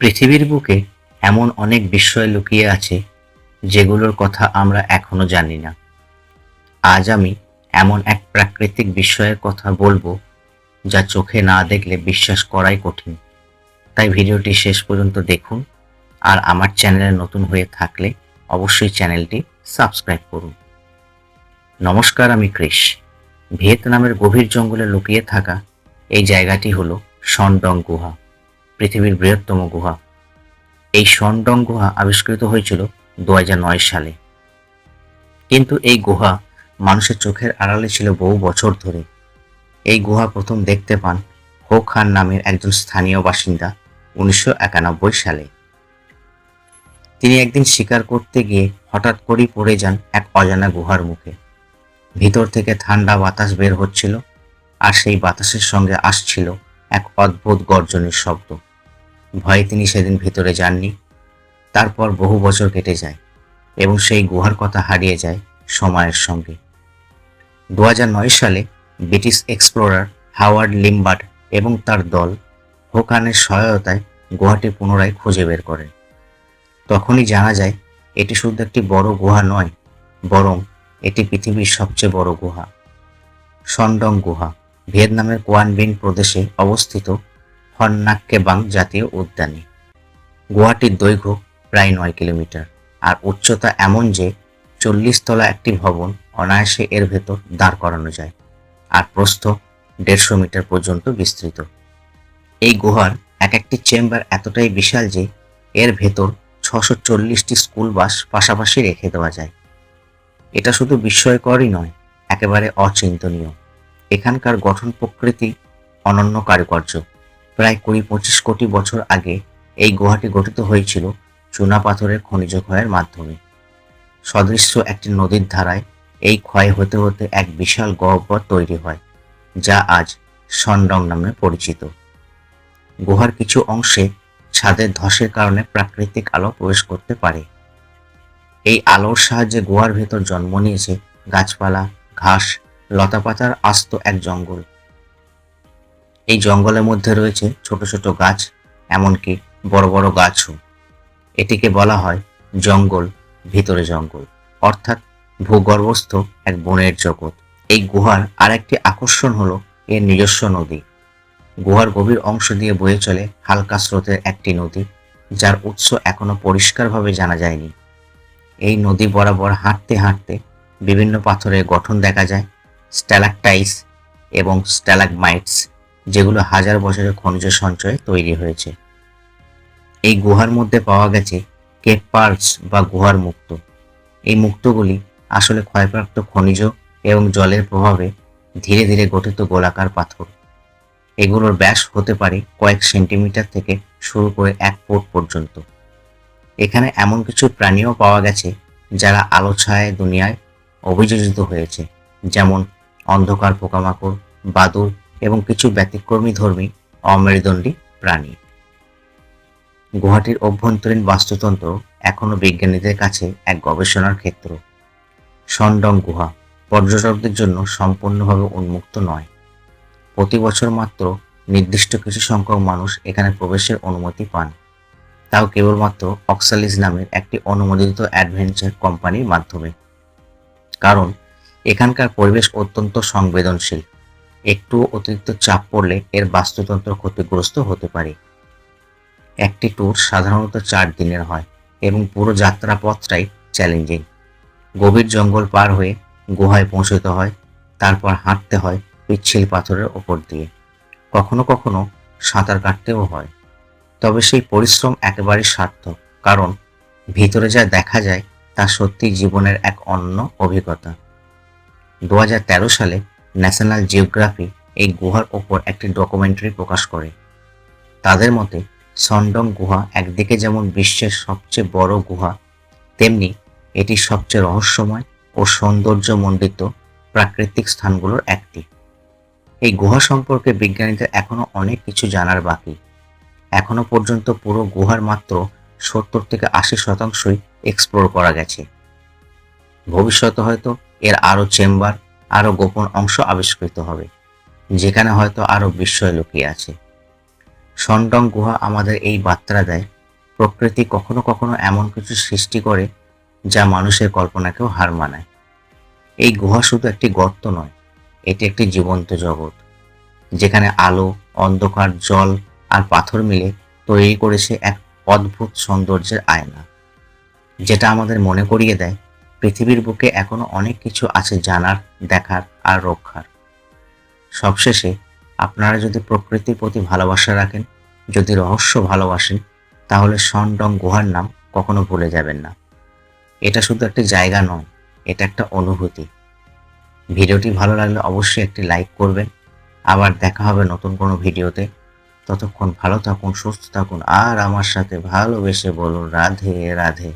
পৃথিবীর বুকে এমন অনেক বিস্ময় লুকিয়ে আছে, যেগুলোর কথা আমরা এখনও জানি না। আজ আমি এমন এক প্রাকৃতিক বিস্ময়ের কথা বলব, যা চোখে না দেখলে বিশ্বাস করাই কঠিন। তাই ভিডিওটি শেষ পর্যন্ত দেখুন, আর আমার চ্যানেলে নতুন হয়ে থাকলে অবশ্যই চ্যানেলটি সাবস্ক্রাইব করুন। নমস্কার, আমি ক্রিস ভিয়েতনামের গভীর জঙ্গলে লুকিয়ে থাকা এই জায়গাটি হলো শনডং গুহা। পৃথিবীর বৃহত্তম গুহা। এই শনডং গুহা আবিষ্কৃত হয়েছিল দু সালে। কিন্তু এই গুহা মানুষের চোখের আড়ালে ছিল বহু বছর ধরে। এই গুহা প্রথম দেখতে পান হো খান নামের একজন স্থানীয় বাসিন্দা উনিশশো একানব্বই সালে। তিনি একদিন শিকার করতে গিয়ে হঠাৎ করেই পড়ে যান এক অজানা গুহার মুখে। ভিতর থেকে ঠান্ডা বাতাস বের হচ্ছিল আর সেই বাতাসের সঙ্গে আসছিল এক অদ্ভুত গর্জনের শব্দ। ভয়ে তিনি সেদিন ভিতরে যাননি। তারপর বহু বছর কেটে যায় এবং সেই গুহার কথা হারিয়ে যায় সময়ের সঙ্গে। দু সালে ব্রিটিশ এক্সপ্লোরার হাওয়ার্ড লিম্বার্ট এবং তার দল হোকানের সহায়তায় গুহাটি পুনরায় খুঁজে বের করেন তখনই জানা যায়, এটি শুধু একটি বড় গুহা নয়, বরং এটি পৃথিবীর সবচেয়ে বড় গুহা। সন্ডং গুহা, ভিয়েতনামের কোয়ানবিন প্রদেশে অবস্থিত হন্নাক্কেবাং জাতীয় উদ্যানে। গুহাটির দৈর্ঘ্য প্রায় নয় কিলোমিটার। আর উচ্চতা এমন যে চল্লিশ তলা একটি ভবন অনায়াসে এর ভেতর দাঁড় করানো যায় আর প্রস্থ দেড়শো মিটার পর্যন্ত বিস্তৃত। এই গুহার এক একটি চেম্বার এতটাই বিশাল যে এর ভেতর ছশো চল্লিশটি স্কুল বাস পাশাপাশি রেখে দেওয়া যায়। এটা শুধু বিস্ময়করই নয়, একেবারে অচিন্তনীয়। এখানকার গঠন প্রকৃতি অনন্য কারুকার্য। প্রায় কুড়ি পঁচিশ কোটি বছর আগে এই গুহাটি গঠিত হয়েছিল চুনা পাথরের খনিজ ক্ষয়ের মাধ্যমে। সদৃশ্য একটি নদীর ধারায় এই ক্ষয় হতে হতে এক বিশাল গহ্বর তৈরি হয়, যা আজ সন্ডং নামে পরিচিত। গুহার কিছু অংশে ছাদের ধসের কারণে প্রাকৃতিক আলো প্রবেশ করতে পারে। এই আলোর সাহায্যে গুহার ভেতর জন্ম নিয়েছে গাছপালা, ঘাস, লতাপাতার আস্ত এক জঙ্গল। এই জঙ্গলের মধ্যে রয়েছে ছোট ছোট গাছ, এমনকি বড় বড় গাছও। এটিকে বলা হয় জঙ্গল, ভিতরে জঙ্গল, অর্থাৎ ভূগর্ভস্থ এক বনের জগৎ। এই গুহার আরেকটি আকর্ষণ হলো এর নিজস্ব নদী। গুহার গভীর অংশ দিয়ে বয়ে চলে হালকা স্রোতের একটি নদী, যার উৎস এখনও পরিষ্কারভাবে জানা যায়নি। এই নদী বরাবর হাঁটতে হাঁটতে বিভিন্ন পাথরের গঠন দেখা যায় স্ট্যালাকটাইস এবং স্ট্যালাগমাইটস যেগুলো হাজার বছরের খনিজ সঞ্চয়ে তৈরি হয়েছে। এই গুহার মধ্যে পাওয়া গেছে কেপ পার্লস বা গুহার মুক্ত। এই মুক্তগুলি আসলে ক্ষয়প্রাপ্ত খনিজ এবং জলের প্রভাবে ধীরে ধীরে গঠিত গোলাকার পাথর। এগুলোর ব্যাস হতে পারে কয়েক সেন্টিমিটার থেকে শুরু করে এক ফুট পর্যন্ত। এখানে এমন কিছু প্রাণীও পাওয়া গেছে যারা আলো ছায় দুনিয়ায় অভিযোজিত হয়েছে, যেমন অন্ধকার পোকামাকড় বাদুর এবং কিছু ব্যতিক্রমী ধর্মী অমেরুদণ্ডী প্রাণী। গুহাটির অভ্যন্তরীণ বাস্তুতন্ত্র এখনও বিজ্ঞানীদের কাছে এক গবেষণার ক্ষেত্র। সন্ডং গুহা পর্যটকদের জন্য সম্পূর্ণভাবে উন্মুক্ত নয়। প্রতি বছর মাত্র নির্দিষ্ট কিছু সংখ্যক মানুষ এখানে প্রবেশের অনুমতি পান। তাও কেবলমাত্র অক্সালিস নামের একটি অনুমোদিত অ্যাডভেঞ্চার কোম্পানির মাধ্যমে। কারণ, এখানকার পরিবেশ অত্যন্ত সংবেদনশীল। একটু অতিরিক্ত চাপ পড়লে এর বাস্তুতন্ত্র ক্ষতিগ্রস্ত হতে পারে। একটি ট্যুর সাধারণত চার দিনের হয় এবং পুরো যাত্রা পথটাই চ্যালেঞ্জিং গভীর জঙ্গল পার হয়ে গুহায় পৌঁছতে হয়, তারপর হাঁটতে হয় পিচ্ছিল পাথরের ওপর দিয়ে। কখনো কখনো সাঁতার কাটতেও হয়। তবে সেই পরিশ্রম একেবারে সার্থক, কারণ ভিতরে যা দেখা যায় তা সত্যি জীবনের এক অন্য অভিজ্ঞতা। দু হাজার তেরো সালে ন্যাশনাল জিওগ্রাফি এই গুহার ওপর একটি ডকুমেন্টারি প্রকাশ করে। তাদের মতে সন্ডং গুহা একদিকে যেমন বিশ্বের সবচেয়ে বড় গুহা, তেমনি এটি সবচেয়ে রহস্যময় ও সৌন্দর্যমণ্ডিত প্রাকৃতিক স্থানগুলোর একটি। এই গুহা সম্পর্কে বিজ্ঞানীদের এখনও অনেক কিছু জানার বাকি। এখনও পর্যন্ত পুরো গুহার মাত্র সত্তর থেকে আশি শতাংশই এক্সপ্লোর করা গেছে। ভবিষ্যতে হয়তো এর আরও চেম্বার আরও গোপন অংশ আবিষ্কৃত হবে, যেখানে হয়তো আরও বিস্ময় লুকিয়ে আছে। সন্ডং গুহা আমাদের এই বার্তা দেয়, প্রকৃতি কখনো কখনো এমন কিছু সৃষ্টি করে যা মানুষের কল্পনাকেও হার মানায়। এই গুহা শুধু একটি গর্ত নয়, এটি একটি জীবন্ত জগৎ, যেখানে আলো, অন্ধকার, জল আর পাথর মিলে তৈরি করেছে এক অদ্ভুত সৌন্দর্যের আয়না, যেটা আমাদের মনে করিয়ে দেয় পৃথিবীর বুকে এখনও অনেক কিছু আছে জানার, দেখার আর রক্ষার। সবশেষে আপনারা যদি প্রকৃতির প্রতি ভালোবাসা রাখেন, যদি রহস্য ভালোবাসেন, তাহলে সনডং গুহার নাম কখনো ভুলে যাবেন না। এটা শুধু একটি জায়গা নয়, এটা একটা অনুভূতি। ভিডিওটি ভালো লাগলে অবশ্যই একটি লাইক করবেন। আবার দেখা হবে নতুন কোনো ভিডিওতে। ততক্ষণ ভালো থাকুন, সুস্থ থাকুন, আর আমার সাথে ভালোবেসে বলুন, রাধে রাধে।